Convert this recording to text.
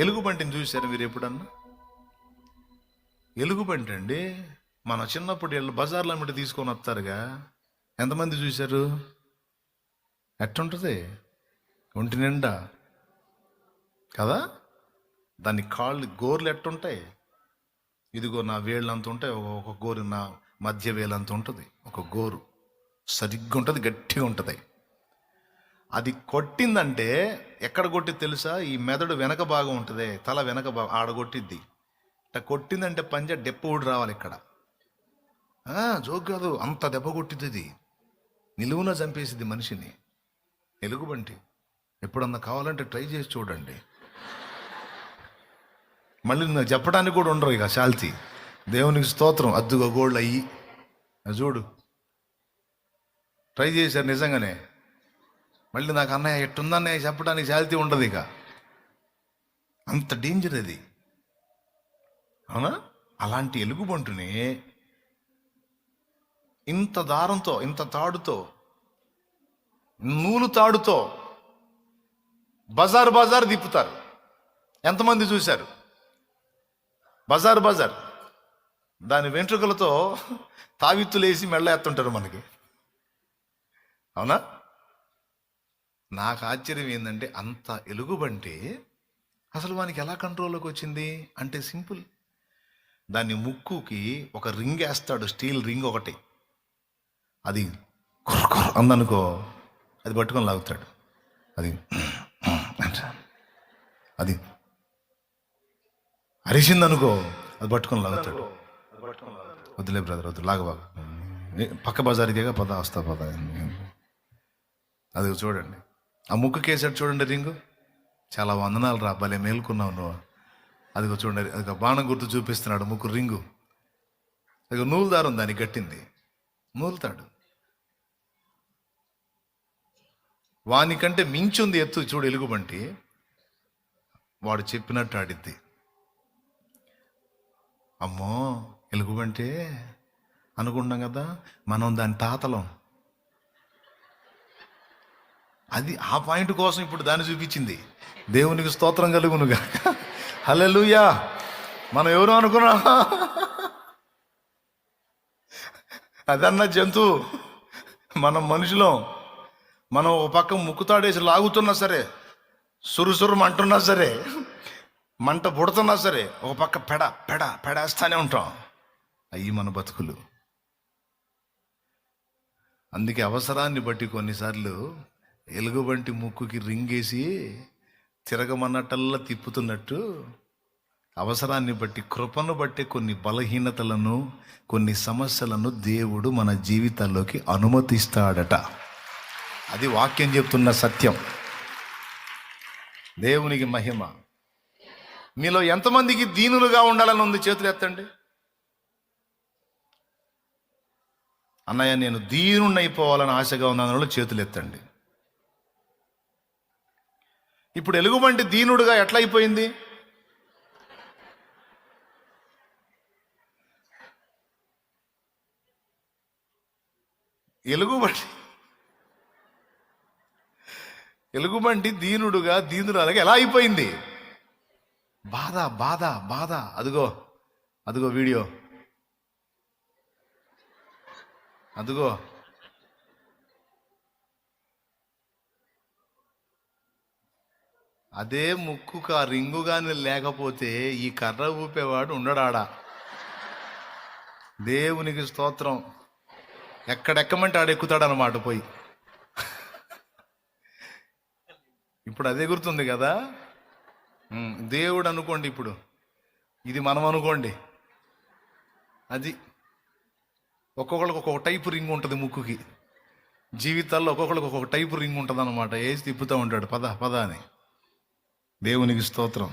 ఎలుగుబంటిని చూశారు మీరు ఎప్పుడన్నా? ఎలుగుబంటి అండి. మన చిన్నప్పుడు వీళ్ళు బజార్లో అమ్మిటి తీసుకొని వస్తారుగా. ఎంతమంది చూశారు? ఎట్టుంటుంది? ఒంటి నిండా. కదా? దాని కాళ్ళు గోర్లు ఎట్టుంటాయి? ఇదిగో నా వేళ్ళంత ఉంటాయి ఒక- గోరు నా మధ్య వేలంత ఉంటుంది ఒక గోరు. సరిగ్గా ఉంటుంది గట్టిగా ఉంటుంది అది కొట్టిందంటే ఎక్కడ కొట్టి తెలుసా? ఈ మెదడు వెనక భాగం ఉంటుంది తల వెనక భాగం ఆడ కొట్టిద్ది. ఇట్లా కొట్టిందంటే పంజ డెప్ప ఊడి రావాలి ఇక్కడ. జోక్ కాదు అంత దెబ్బ కొట్టిద్ది. ఇది నిలువున చంపేసింది మనిషిని. ఎలుగుబంటి ఎప్పుడన్నా కావాలంటే ట్రై చేసి చూడండి. మళ్ళీ నాకు చెప్పడానికి కూడా ఉండరు ఇక శాల్తి. దేవునికి స్తోత్రం అద్దుగా గోళ్ళు అయ్యి చూడు. ట్రై చేశారు నిజంగానే. మళ్ళీ నాకు అన్నయ్య ఎట్టుందన్నయ్య చెప్పడానికి శాల్తీ ఉండదు ఇక. అంత డేంజర్ అది. అవునా? అలాంటి ఎలుగుబంటుని ఇంత దారంతో ఇంత తాడుతో నూలు తాడుతో బజార్ బజార్ తిప్పుతారు. ఎంతమంది చూశారు? బజార్ బజార్. దాని వెంట్రుకలతో తావిత్తులేసి మెళ్ళ ఎత్తుంటారు మనకి. అవునా? నాకు ఆశ్చర్యం ఏంటంటే అంత ఎలుగుబంటే అసలు వానికి ఎలా కంట్రోల్లోకి వచ్చింది? అంటే సింపుల్. దాని ముక్కుకి ఒక రింగ్ వేస్తాడు స్టీల్ రింగ్ ఒకటి. అది అందనుకో అది పట్టుకొని లాగుతాడు. అది అది అరిసిందనుకో అది పట్టుకొని లాగుతాడు. వద్దులే బ్రదర్ వద్దు లాగబాగా పక్క బజార్కేగా పద వస్తా పద. అది చూడండి. ఆ ముక్కు కేసాడు చూడండి రింగు. చాలా వందనాలు రా భలే మేల్కొన్నావు నువ్వు. అదిగో చూడండి అది బాణం గుర్తు చూపిస్తున్నాడు ముక్కు రింగు. అదిగో నూలు దారం దానికి కట్టింది. నూలుతాడు. వానికంటే మించుంది ఎత్తు చూడు ఎలుగుబంటి వాడు చెప్పినట్టు ఆడిద్ది. అమ్మో ఎలుగుబంటే అనుకుంటాం కదా మనం దాని తాతలం. అది ఆ పాయింట్ కోసం ఇప్పుడు దాన్ని చూపించింది. దేవునికి స్తోత్రం కలుగునుగా. హల్లెలూయా. మనం ఎవరు అనుకున్నా? అదన్న జంతువు మనం మనుషులం. మనం ఒక పక్క ముక్కుతాడేసి లాగుతున్నా సరే సురుసురు అంటున్నా సరే మంట పుడుతున్నా సరే ఒక పక్క పెడ పెడ పెడేస్తానే ఉంటాం. అయ్యి మన బతుకులు. అందుకే అవసరాన్ని బట్టి కొన్నిసార్లు ఎలుగుబంటి ముక్కుకి రింగేసి తిరగమన్నట్టల్లా తిప్పుతున్నట్టు అవసరాన్ని బట్టి కృపను బట్టి కొన్ని బలహీనతలను కొన్ని సమస్యలను దేవుడు మన జీవితాల్లోకి అనుమతిస్తాడట. అది వాక్యం చెప్తున్న సత్యం. దేవునికి మహిమ. మీలో ఎంతమందికి దీనులుగా ఉండాలని ఉంది? చేతులు ఎత్తండి. అన్నయ్య నేను దీనుణ్ణైపోవాలని ఆశగా ఉన్నాను చేతులు ఎత్తండి. ఇప్పుడు ఎలుగుబంటి దీనుడుగా ఎట్లా అయిపోయింది? ఎలుగుబంటి ఎలుగుబంటి దీనుడుగా దీనురాలుగా ఎలా అయిపోయింది? బాధ బాధ బాధ. అదిగో అదిగో వీడియో. అదిగో. అదే ముక్కుకు ఆ రింగు కానీ లేకపోతే ఈ కర్ర ఊపేవాడు ఉండడాడా. దేవునికి స్తోత్రం. ఎక్కడెక్కమంటే ఆడు ఎక్కుతాడనమాట పోయి. ఇప్పుడు అదే గుర్తుంది కదా? దేవుడు అనుకోండి ఇప్పుడు. ఇది మనం అనుకోండి అది ఒక్కొక్కరికి ఒక్కొక్క టైపు రింగ్ ఉంటుంది ముక్కుకి. జీవితాల్లో ఒక్కొక్కరికి ఒక్కొక్క టైపు రింగ్ ఉంటుంది అనమాట వేసి తిప్పుతూ ఉంటాడు. పద పద అని. దేవునికి స్తోత్రం.